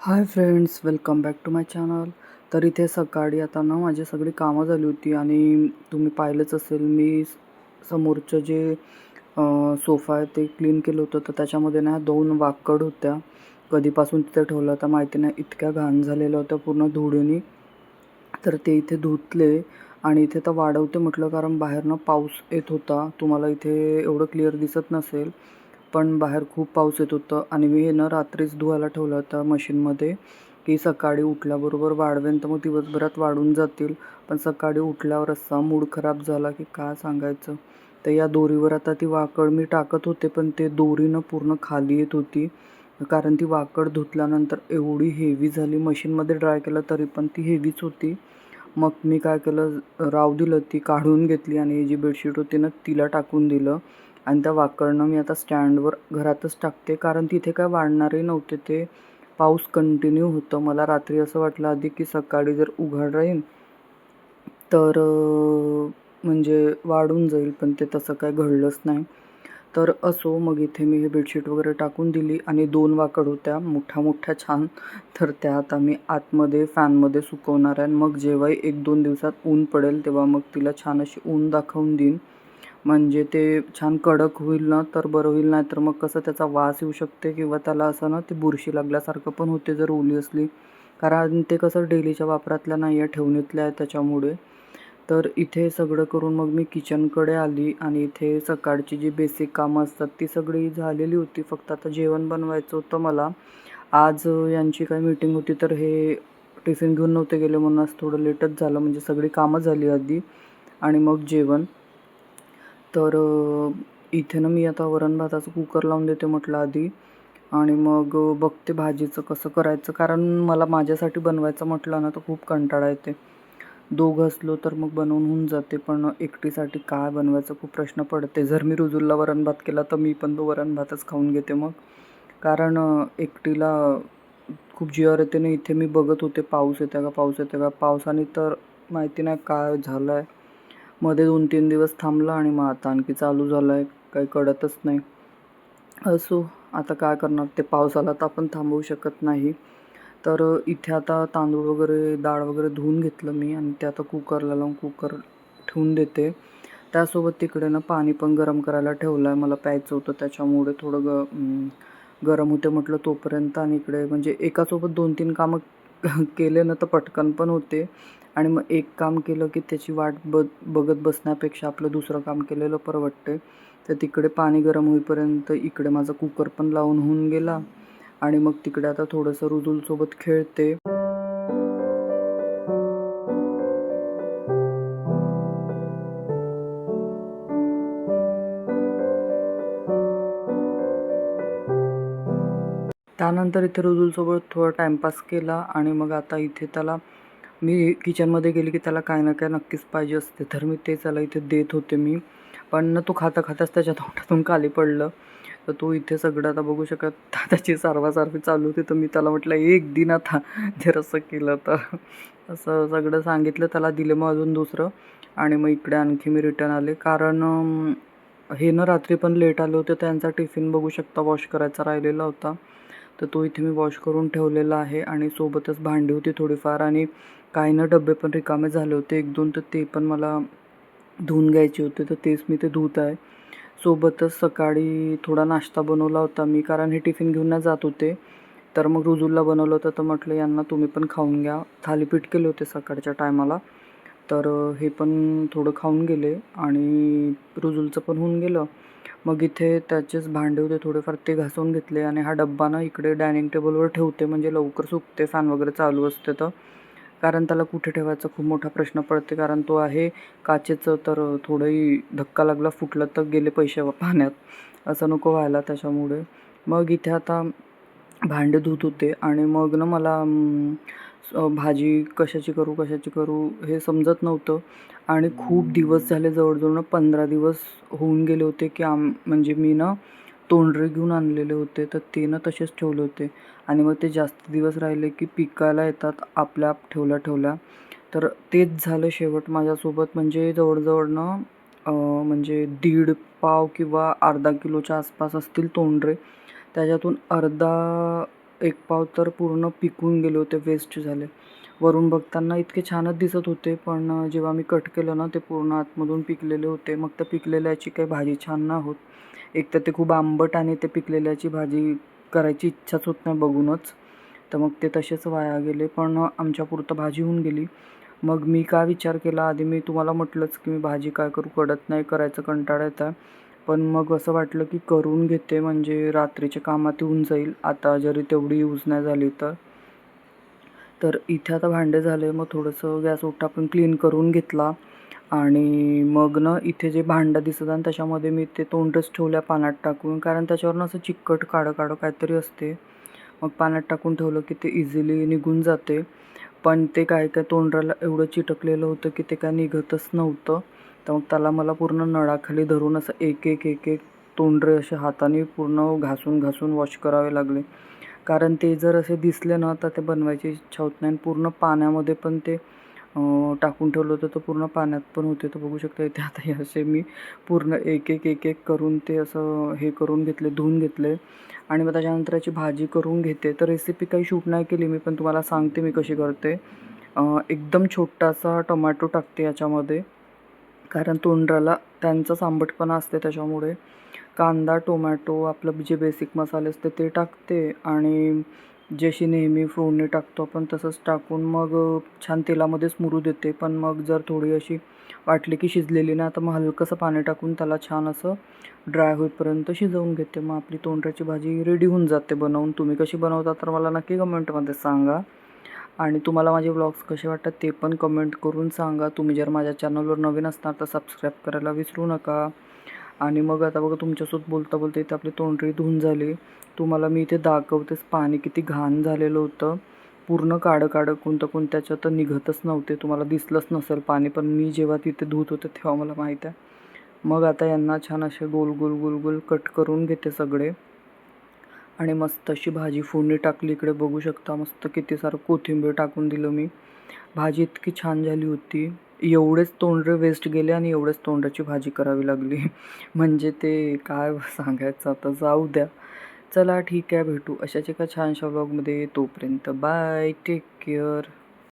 Hi friends welcome back to my channel तर इथे सकाळी आता ना माझी सगळी कामं झाली होती आणि तुम्ही पाहिलंच असेल मी समोरचं जे सोफा आहे ते क्लीन केलं होतं. तर त्याच्यामध्ये ना दोन वाकड होत्या. कधीपासून तिथे ठेवलं होतं माहिती नाही. इतक्या घाण झालेलं होत्या पूर्ण धुळीनी. तर ते इथे धुतले आणि इथे तर वाढवते म्हटलं कारण बाहेरनं पाऊस येत होता. तुम्हाला इथे एवढं क्लिअर दिसत नसेल. पण बाहेर खूप पाऊस येत होतं आणि मी हे ना रात्रीच धुवायला ठेवलं होतं मशीनमध्ये की सकाळी उठल्याबरोबर वाढवेन तर मग दिवसभरात वाढून जातील. पण सकाळी उठल्यावर असा मूड खराब झाला की काय सांगायचं? तर या दोरीवर आता ती वाकड मी टाकत होते पण ते दोरीनं पूर्ण खाली येत होती. कारण ती वाकड धुतल्यानंतर एवढी हेवी झाली मशीनमध्ये ड्राय केलं तरी पण ती हेवीच होती. मग मी काय केलं राव दिलं ती काढून घेतली आणि ही जी बेडशीट होती ना तिला टाकून दिलं. आणि त्या वाकडनं मी आता स्टँडवर घरातच टाकते. कारण तिथे काय वाढणारही नव्हते. ते पाऊस कंटिन्यू होतं. मला रात्री असं वाटलं आधी की सकाळी जर उघड राहील तर म्हणजे वाढून जाईल. पण ते तसं काय घडलंच नाही. तर असो मग इथे मी हे बेडशीट वगैरे टाकून दिली आणि दोन वाकड होत्या. मोठ्या मोठ्या छान. तर त्या आता मी आतमध्ये फॅनमध्ये सुकवणार आहे. आणि मग जेव्हाही एक दोन दिवसात ऊन पडेल तेव्हा मग तिला छान अशी ऊन दाखवून देईन. म्हणजे ते छान कडक होईल ना तर बरं होईल. नाही तर मग कसं त्याचा वास येऊ शकते किंवा त्याला असं ना ते बुरशी लागल्यासारखं पण होते जर ओली असली. कारण ते कसं डेलीच्या वापरातल्या नाही आहे ठेवणीतल्या आहे त्याच्यामुळे. तर इथे सगळं करून मग मी किचनकडे आली आणि इथे सकाळची जी बेसिक कामं असतात ती सगळी झालेली होती. फक्त आता जेवण बनवायचं होतं मला. आज यांची काही मीटिंग होती तर हे टिफिन घेऊन नव्हते गेले म्हणून आज थोडं लेटच झालं. म्हणजे सगळी कामं झाली आधी आणि मग जेवण. तर इथे ना मी आता वरण भाताचं कुकर लावून देते म्हटलं आधी. आणि मग बघते भाजीचं कसं करायचं. कारण मला माझ्यासाठी बनवायचं म्हटलं ना तर खूप कंटाळा येते. दोघं असलो तर मग बनवून होऊन जाते. पण एकटीसाठी काय बनवायचं खूप प्रश्न पडते. जर मी रुजूलला वरण भात केला तर मी पण तो वरण भातच खाऊन घेते मग. कारण एकटीला खूप जीवर येते ना. इथे मी बघत होते पाऊस येते का पाऊस येते का? पावसाने तर माहिती नाही काय झालं आहे मध्ये दोन तीन दिवस थांबला आणि मग आता आणखी चालू झालं आहे काही कळतच नाही. असो आता काय करणार? ते पावसाला तर आपण थांबवू शकत नाही. तर इथे आता तांदूळ वगैरे डाळ वगैरे धुवून घेतलं मी आणि ते आता कुकरला लावून कुकर ठेवून देते. त्यासोबत तिकडे ना पाणी पण गरम करायला ठेवलं आहे मला प्यायचं होतं त्याच्यामुळे थोडं ग गरम होते म्हटलं तोपर्यंत आणि इकडे म्हणजे एकासोबत दोन तीन कामं केले ना तर पटकन पण होते. आणि मग एक काम केलं की त्याची वाट ब बघत बसण्यापेक्षा आपलं दुसरं काम केलेलं परवडते तर तिकडे पाणी गरम होईपर्यंत इकडे माझा कुकर पण लावून होऊन गेला. आणि मग तिकडे आता थोडंसं रुजूलसोबत खेळते. त्यानंतर इथे रुजूलसोबत थोडा टाईमपास केला आणि मग आता इथे त्याला मी किचनमध्ये गेली की त्याला काय ना काय नक्कीच पाहिजे असते. तर मी ते त्याला इथे देत होते मी. पण तो खाता खाताच त्याच्या तोंडातून खाली पडलं. तर तो इथे सगळं आता बघू शकत त्याची सारवासारवी चालू होती. तर मी त्याला म्हटलं एक दिन आता जर असं केलं तर. असं सगळं सांगितलं त्याला दिलं मग अजून दुसरं. आणि मग इकडे आणखी मी रिटर्न आले. कारण हे ना रात्री पण लेट आले होते. त्यांचा टिफिन बघू शकता वॉश करायचा राहिलेला होता. तर तो इथे मी वॉश करून ठेवलेला आहे आणि सोबतच भांडी होती थोडीफार आणि काही ना डबे पण रिकामे झाले होते. एक दोन तर ते पण मला धुवून घ्यायचे होते तर तेच मी ते धुत आहे. सोबतच सकाळी थोडा नाश्ता बनवला होता मी कारण हे टिफिन घेऊन नाही जात होते. तर मग रुजूलला बनवलं होतं तर म्हटलं यांना तुम्ही पण खाऊन घ्या. थालीपीठ केले होते सकाळच्या टायमाला. तर हे पण थोडं खाऊन गेले आणि रुजूलचं पण होऊन गेलं. मग इथे त्याचेच भांडे होते थोडेफार ते घासून घेतले आणि हा डब्बा ना इकडे डायनिंग टेबलवर ठेवते म्हणजे लवकर सुकते फॅन वगैरे चालू असते तर. कारण त्याला कुठे ठेवायचा खूप मोठा प्रश्न पडते कारण तो आहे काचेचं तर थोडंही धक्का लागला फुटलं तर गेले पैसे पाण्यात. असं नको व्हायला त्याच्यामुळे. मग इथे आता भांडे धुत होते आणि मग ना मला भाजी कशाची करू कशाची करू हे समजत नव्हतं. आणि खूप दिवस झाले जवळजवळ ना पंधरा दिवस होऊन गेले होते की आम म्हणजे मी ना तोंडरे घेऊन आणलेले होते. तर ते ना तसेच ठेवले होते. आणि मग ते जास्त दिवस राहिले की पिकायला येतात आपल्या आप ठेवल्या ठेवल्या. तर तेच झालं शेवट माझ्यासोबत. म्हणजे जवळजवळ ना म्हणजे दीड पाव किंवा अर्धा किलोच्या आसपास असतील तोंडरे. त्याच्यातून अर्धा एक पाव तर पूर्ण पिकून गेले होते वेस्ट झाले. वरून बघताना इतके छानच दिसत होते पण जेव्हा मी कट केलं ना ते पूर्ण आतमधून पिकलेले होते. मग त्या पिकलेल्याची काही भाजी छान नाही होत एक तर ते खूप आंबट आणि ते पिकलेल्याची भाजी करायची इच्छाच होत नाही बघूनच. तर मग ते तसेच वाया गेले पण आमच्यापुरतं भाजी होऊन गेली. मग मी काय विचार केला? आधी मी तुम्हाला म्हटलंच की मी भाजी काय करू? कळत नाही करायचं कंटाळा येत पण मग असं वाटलं की करून घेते म्हणजे रात्रीच्या कामात येऊन जाईल. आता जरी तेवढी यूज नाही झाली तर. तर इथे आता भांडे झाले मग थोडंसं गॅस ओटा पण क्लीन करून घेतला. आणि मग ना इथे जे भांडं दिसत आणि त्याच्यामध्ये मी ते तोंडच ठेवल्या पाण्यात टाकून. कारण त्याच्यावरनं असं चिकट काळं काळं काहीतरी असते. मग पाण्यात टाकून ठेवलं की ते इझिली निघून जाते. पण ते काय काय तोंडाला एवढं चिटकलेलं होतं की ते काय निघतच नव्हतं. तर मग त्याला मला पूर्ण नळाखाली धरून असं एक एक एक एक तोंडरे असे हाताने पूर्ण घासून घासून वॉश करावे लागले. कारण ते जर असे दिसले ना तर ते बनवायची इच्छा होत नाही. आणि पूर्ण पाण्यामध्ये पण ते टाकून ठेवलं होतं तर पूर्ण पाण्यात पण होते. तर बघू शकता इथे आता हे असे मी पूर्ण एक एक एक एक करून ते असं हे करून घेतले धुवून घेतले. आणि मग त्याच्यानंतर याची भाजी करून घेते. तर रेसिपी काही शूट नाही केली मी पण तुम्हाला सांगते मी कशी करते. एकदम छोटासा टोमॅटो टाकते याच्यामध्ये. कारण तोंडराला त्यांचाच आंबटपणा असते त्याच्यामुळे. कांदा टोमॅटो आपलं जे बेसिक मसाले असते ते टाकते आणि जशी नेहमी फोडणी टाकतो आपण तसंच टाकून मग छान तेलामध्येच मुरू देते. पण मग जर थोडी अशी वाटली की शिजलेली ना तर मग हलकंसं पाणी टाकून त्याला छान असं ड्राय होईपर्यंत शिजवून घेते. मग आपली तोंडऱ्याची भाजी रेडी होऊन जाते बनवून. तुम्ही कशी बनवता तर मला नक्की कमेंटमध्ये सांगा. आणि तुम्हाला माझे व्लॉग्स कसे वाटतात ते पण कमेंट करून सांगा. तुम्ही जर माझ्या चॅनलवर नवीन असणार तर सबस्क्राईब करायला विसरू नका. आणि मग आता बघा तुमच्यासोबत बोलता बोलता इथे आपली तोंडरी धुवून झाली. तुम्हाला मी इथे दाखवतेच पाणी किती घाण झालेलं होतं. पूर्ण काडं काडं कोणतं कोण त्याच्यात तर निघतच नव्हते. तुम्हाला दिसलंच नसेल पाणी पण मी जेव्हा तिथे धुत होते तेव्हा मला माहीत आहे. मग आता यांना छान असे गोल गोल गोल गोल कट करून घेते सगळे. आणि मस्त अशी भाजी फोडणी टाकली इकडे बघू शकता मस्त किती सारं कोथिंबीर टाकून दिलं मी. भाजी इतकी छान झाली होती. एवढेच तोंडरे वेस्ट गेले आणि एवढेच तोंडाची भाजी करावी लागली. म्हणजे ते काय सांगायचं आता? जाऊ द्या. चला ठीक आहे भेटू अशाच एका छानशा व्लॉगमध्ये तोपर्यंत बाय टेक केअर